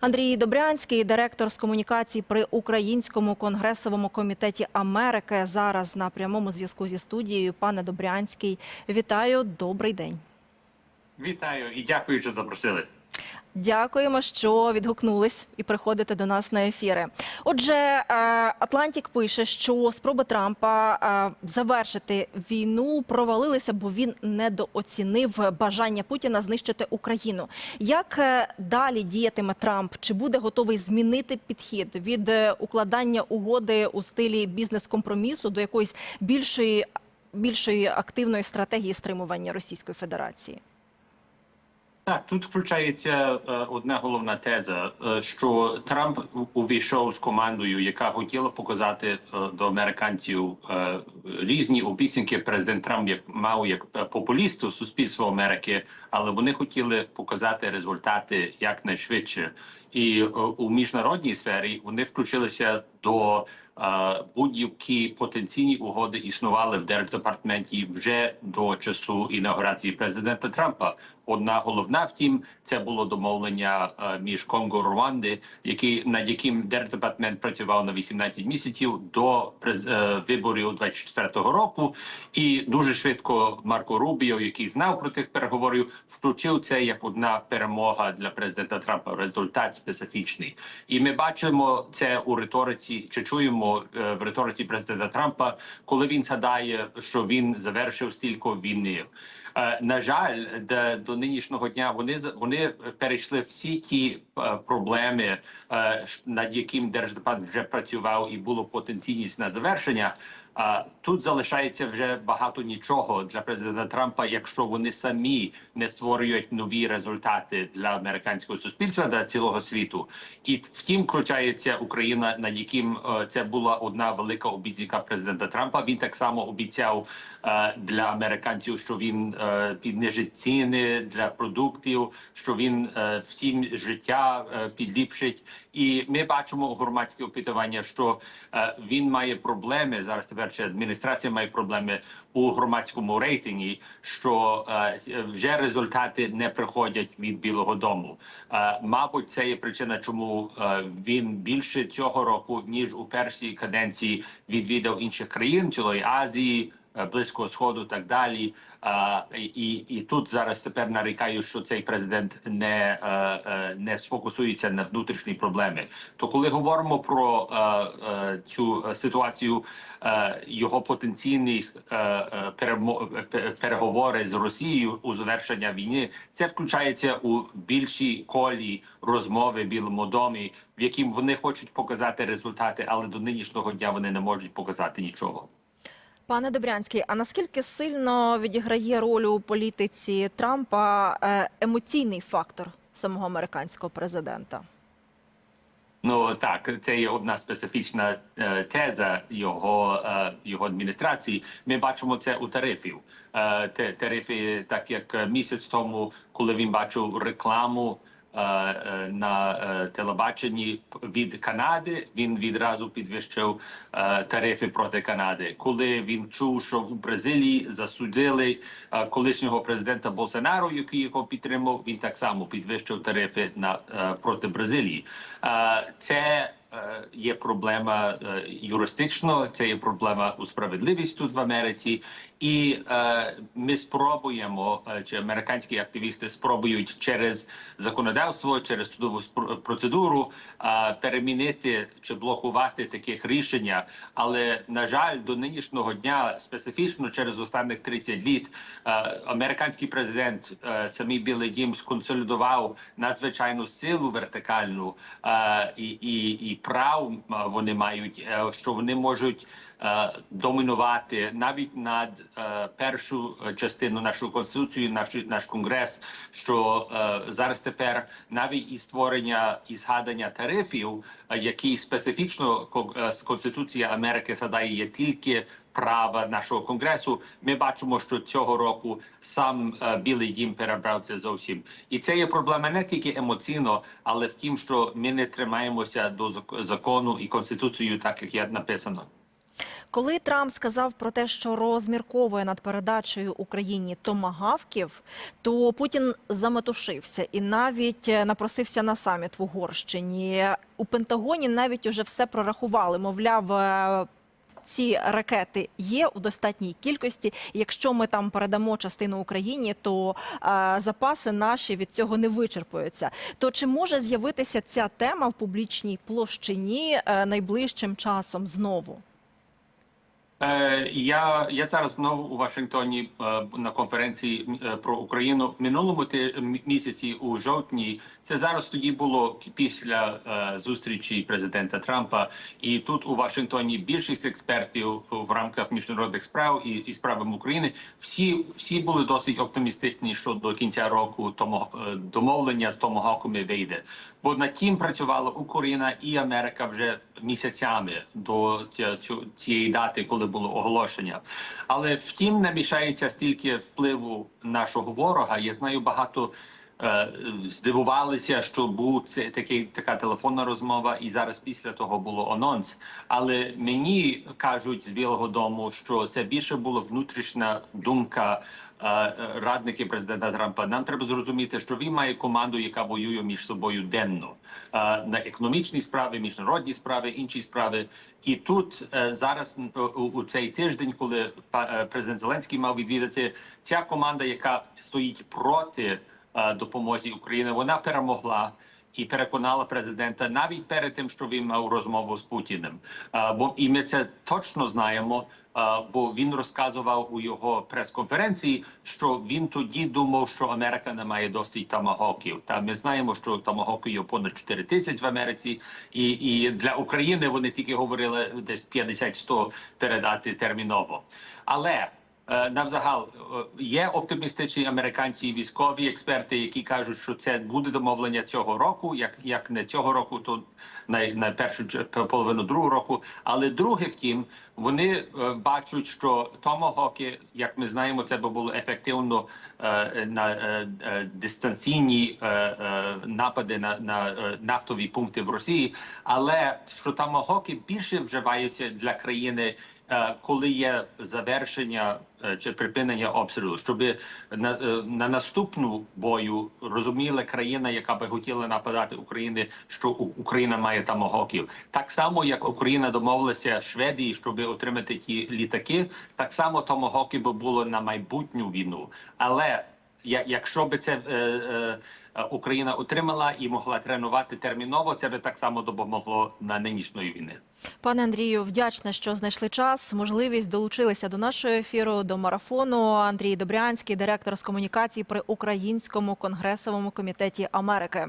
Андрій Добрянський, директор з комунікацій при Українському конгресовому комітеті Америки, зараз на прямому зв'язку зі студією. Пане Добрянський, вітаю. Добрий день. Вітаю і дякую, що запросили. Дякуємо, що відгукнулись і приходите до нас на ефіри. Отже, е, Атлантік пише, що спроби Трампа е, завершити війну провалилися, бо він недооцінив бажання Путіна знищити Україну. Як е, далі діятиме Трамп? Чи буде готовий змінити підхід від укладання угоди у стилі бізнес-компромісу до якоїсь більшої більшої активної стратегії стримування Російської Федерації? Так, тут включається е, одна головна теза, е, що Трамп увійшов з командою, яка хотіла показати е, до американців різні обіцянки. Президент Трамп як мав як популісту суспільства Америки, але вони хотіли показати результати якнайшвидше. І е, у міжнародній сфері вони включилися до е, будь-які потенційні угоди існували в держдепартаменті вже до часу інаугурації президента Трампа. Одна головна, втім, це було домовлення е, між Конго Руанди, який над яким держдепартамент працював на 18 місяців до виборів 24-го року. І дуже швидко Марко Рубіо, який знав про тих переговорів, включив це як одна перемога для президента Трампа. Результат специфічний, і ми бачимо це у риториці, чи чуємо е, в риториці президента Трампа, коли він згадає, що він завершив стільки війни. Е, На жаль, де- до нинішнього дня вони вони перейшли всі ті е, проблеми, над яким держдепартамент вже працював, і було потенційність на завершення. А тут залишається вже багато нічого для президента Трампа, якщо вони самі не створюють нові результати для американського суспільства для цілого світу. І втім, включається Україна, над яким е, це була одна велика обіцянка президента Трампа. Він так само обіцяв е, для американців, що він е, піднижить ціни для продуктів, що він всім життя підліпшить. І ми бачимо у громадське опитування, що він має проблеми зараз. Чи адміністрація має проблеми у громадському рейтингі, що е, вже результати не приходять від Білого Дому. Е, мабуть, це є причина, чому е, він більше цього року ніж у першій каденції відвідав інших країн, цілої Азії. Е, Близького сходу, так далі, А, і, і тут зараз тепер нарікаю, що цей президент не, е, е, не сфокусується на внутрішні проблеми. То коли говоримо про е, е, цю е, ситуацію, е, його потенційних е, е, переговори з Росією у завершення війни, це включається у більшій колі розмови в Білому домі, в яким вони хочуть показати результати, але до нинішнього дня вони не можуть показати нічого. Пане Добрянський, а наскільки сильно відіграє роль у політиці Трампа е, емоційний фактор самого американського президента? Ну так, це є одна специфічна е, теза його, е, його адміністрації. Ми бачимо це у тарифів. Е, тарифи, так як місяць тому, коли він бачив рекламу на е, телебаченні від Канади, він відразу підвищив е, тарифи проти Канади. Коли він чув, що у Бразилії засудили е, колишнього президента Болсонару, який його підтримав, він так само підвищив тарифи на е, проти Бразилії. Е, це е, є проблема е, юристично, це є проблема у справедливість тут в Америці, і е, ми спробуємо, е, чи американські активісти спробують через законодавство, через судову процедуру е, перемінити чи блокувати таких рішення. Але на жаль, до нинішнього дня, специфічно через останніх 30 літ, е, американський президент, е, самий Білий Дім, сконсолідував надзвичайну силу вертикальну е, і, і, прав е, вони мають, е, що вони можуть е, домінувати навіть над першу частину нашої конституції, наш наш конгрес. Що е, зараз тепер навіть і створення і згадання тарифів, е, які специфічно ко- е, з Конституції Америки згадає, є тільки права нашого конгресу. Ми бачимо, що цього року сам е, Білий Дім перебрав це зовсім, і це є проблема не тільки емоційно, але в тім, що ми не тримаємося до зак- закону і конституцію, так як є написано. Коли Трамп сказав про те, що розмірковує над передачею Україні томагавків, то Путін заметушився і навіть е, напросився на саміт в Угорщині. У Пентагоні навіть уже все прорахували. Мовляв, е, ці ракети є у достатній кількості. Якщо ми там передамо частину Україні, то е, запаси наші від цього не вичерпуються. То чи може з'явитися ця тема в публічній площині е, найближчим часом знову? Е, Я, я зараз знову у Вашингтоні е, на конференції е, про Україну в минулому місяці у жовтні. Це зараз тоді було після зустрічі президента Трампа. І тут у Вашингтоні більшість експертів в рамках міжнародних справ і, і справами України всі, всі були досить оптимістичні, що до кінця року тому домовлення з томогавками вийде. Бо над тим працювала Україна і Америка вже місяцями до цієї дати, коли було оголошення. Але втім, не мішається стільки впливу нашого ворога. Я знаю багато. е, Здивувалися, що був це такий така телефонна розмова, і зараз після того було анонс. Але мені кажуть з Білого Дому, що це більше була внутрішня думка радники президента Трампа. Нам треба зрозуміти, що він має команду, яка воює між собою денно е, на економічні справи, міжнародні справи, інші справи. І тут е, зараз е, у, цей тиждень, коли е, президент Зеленський мав відвідати ця команда, яка стоїть проти е, допомозі України, вона перемогла. І переконала президента навіть перед тим, що він мав розмову з Путіним. Бо і ми це точно знаємо. Бо він розказував у його прес-конференції, що він тоді думав, що Америка не має досить тамагоків. Та ми знаємо, що тамагоки є понад 4 тисяч в Америці, і, і для України вони тільки говорили десь 50-100 передати терміново. Але Навзагал е, є оптимістичні американці військові експерти, які кажуть, що це буде домовлення цього року. Як як не цього року, то на, на першу половину другого року. Але друге, втім, вони е, бачать, що томогоки, як ми знаємо, це би було ефективно е, на е, е, дистанційні е, е, напади на, на е, нафтові пункти в Росії. Але що томогоки більше вживаються для країни е, коли є завершення е, чи припинення обстрілу, щоб на, е, на наступну бою розуміла країна, яка би хотіла нападати України, що Україна має тамагоків. Так само, як Україна домовилася Шведії, щоб отримати ті літаки, так само тамагоки би було на майбутню війну. Але якщо би це е, е, е, Україна отримала і могла тренувати терміново, це би так само допомогло на нинішньої війни. Пане Андрію, вдячна, що знайшли час, можливість долучилися до нашого ефіру, до марафону. Андрій Добрянський, директор з комунікацій при Українському конгресовому комітеті Америки.